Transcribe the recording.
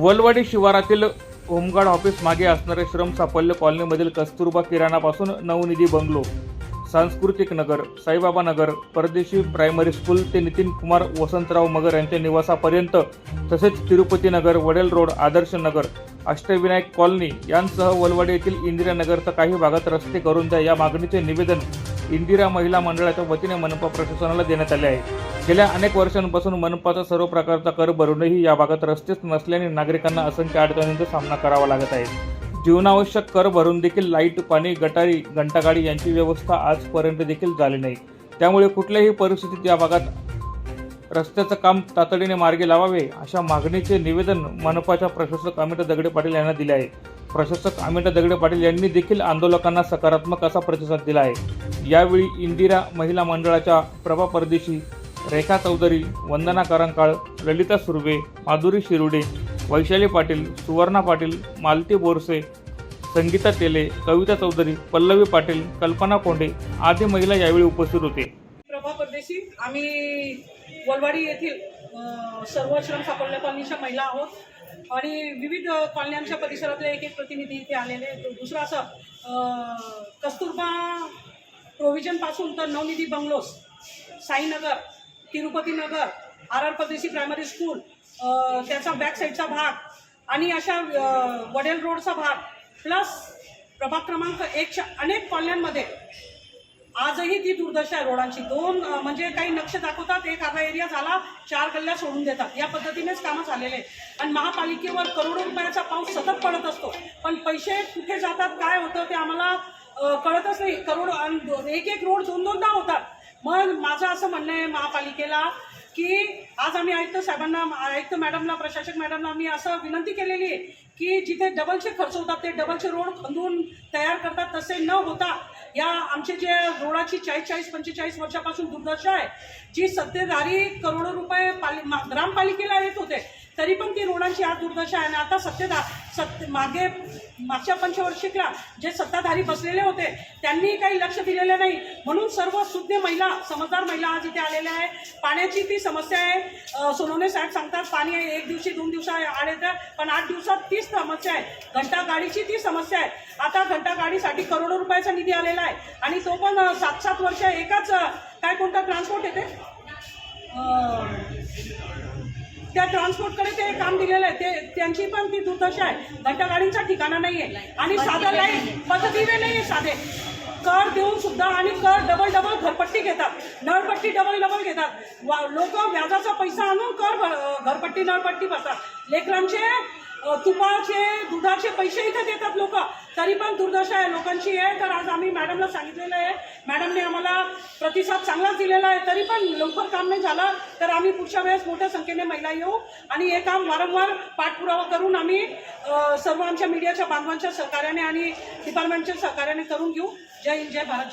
वलवाडी शिवारातील home guard office मागे असणारे श्रम साफल्य कॉलनीमधील कस्तुरबा किराणापासून नवनिधी बंगलो सांस्कृतिक नगर साईबाबा नगर परदेशी प्रायमरी स्कूल ते नितीन कुमार वसंतराव मगर यांच्या निवासापर्यंत तसेच तिरुपती नगर वडेल रोड आदर्श नगर अष्टविनायक कॉलनी यांसह वलवाडी येथील इंदिरानगरचा काही भागात रस्ते करून द्या या मागणीचे निवेदन इंदिरा महिला मंडळाच्या वतीने मनपा प्रशासनाला देण्यात आले आहे. गेल्या अनेक वर्षांपासून मनपाचा सर्व प्रकारचा कर भरूनही या भागात रस्तेच नसल्याने नागरिकांना असंख्य अडचणींचा सामना करावा लागत आहे. जीवनावश्यक कर भरून देखील लाइट पाणी गटारी घंटागाडी यांची व्यवस्था आजपर्यंत देखील झाली नाही. त्यामुळे कुठल्याही परिस्थितीत या भागात रस्त्याचं काम तातडीने मार्गी लावावे अशा मागणीचे निवेदन मनपाच्या प्रशासक अमिता दगडे पाटील यांना दिले आहे. प्रशासक अमिता दगडे पाटील यांनी देखील आंदोलकांना सकारात्मक असा प्रतिसाद दिला आहे. यावेळी इंदिरा महिला मंडळाच्या प्रभा परदेशी रेखा चौधरी वंदना करंकाळ ललिता सुर्वे माधुरी शिरुडे वैशाली पाटील सुवर्णा पाटील मालती बोरसे संगीता तेले कविता चौधरी पल्लवी पाटील कल्पना कोंडे आदी महिला यावेळी उपस्थित होते. प्रभा परदेशी आम्ही वलवाडी येथील सर्व श्रम सापडल्या कॉलनीच्या महिला आहोत. आणि विविध कॉलन्यांच्या परिसरातले एक एक प्रतिनिधी इथे आलेले दुसरं असं कस्तुरबा प्रोव्हिजनपासून तर Navnidhi bungalows Sainagar Tirupati Nagar R R Pardeshi primary school त्याचा बॅक साईडचा भाग आणि अशा वडेल रोडचा भाग. प्लस प्रभाग क्रमांक एकच्या अनेक कॉलन्यांमध्ये आजही ती दुर्दशा आहे रोडांची दोन म्हणजे काही नक्ष दाखवतात एक अर्धा एरिया झाला चार गल्ल्या सोडून देतात. या पद्धतीनेच कामं झालेले आहेत. आणि महापालिकेवर करोडो रुपयाचा पाऊस सतत पडत असतो. पण पैसे कुठे जातात काय होतं ते आम्हाला कळतच नाही. करोड आणि एक एक रोड दोन दोनदा होतात. मग माझं असं म्हणणं आहे महापालिकेला की आज आम्ही आयुक्त साहेबांना आयुक्त मॅडमला प्रशासक मॅडमला आम्ही असं विनंती केलेली आहे की जिथे डबलचे खर्च होतात ते डबलचे रोड खंदून तयार करतात तसे न होता या आमचे जे रोडाची चाळीस चाळीस पंचेचाळीस वर्षापासून दुर्दशा आहे जी सत्तेधारी करोडो रुपये पालि मा- ग्रामपालिकेला येत होते तरी पण ती रोडांची आज दुर्दशा आहे. आणि आता सत्तेधार सत्य मागे मागच्या पंचवर्षिकला जे सत्ताधारी बसलेले होते त्यांनी काही लक्ष दिलेलं नाही. म्हणून सर्व सुज्ञ महिला समजदार महिला आज इथे आलेल्या आहे पाण्याची ती समस्या आहे. सोनवणे साहेब सांगतात पाणी आहे एक दिवशी दोन दिवसा आले तर पण आठ दिवसात तीच समस्या आहे. घंटा गाडीची ती समस्या आहे. आता घंटा गाडीसाठी करोडो रुपयाचा निधी आलेला आहे. आणि तो पण सात सात वर्ष एकाच काय कोणता ट्रान्सपोर्ट येते? त्या ट्रान्सपोर्टकडे ते काम दिलेलं आहे. ते त्यांची पण ती दुर्दशा आहे. घंटा गाडींचा ठिकाणा नाही आहे आणि साधं लाइट पद्धतीने नाही आहे साधे. कर घेऊन सुद्धा आणि कर डबल डबल घरपट्टी घेतात. नळपट्टी डबल डबल घेतात. लोक व्याजाचा पैसा आणून कर भर- घरपट्टी नळपट्टी भरतात. लेकरांचे तुपाचे दुधाचे पैसे इथे देतात लोक. तरी पण दुर्दशा आहे. लोकांची आहे. तर आज आम्ही मॅडमला सांगितलेलं आहे. मॅडमने आम्हाला प्रतिसाद चांगलाच दिलेला आहे. तरी पण लवकर काम नाही झालं. तर आम्ही पुढच्या वेळेस मोठ्या संख्येने महिला येऊ आणि हे काम वारंवार पाठपुरावा करून आम्ही सर्व आमच्या मीडियाच्या बांधवांच्या सहकार्याने आणि डिपार्टमेंटच्या सहकार्याने करून घेऊ. जय हिंद जय भारत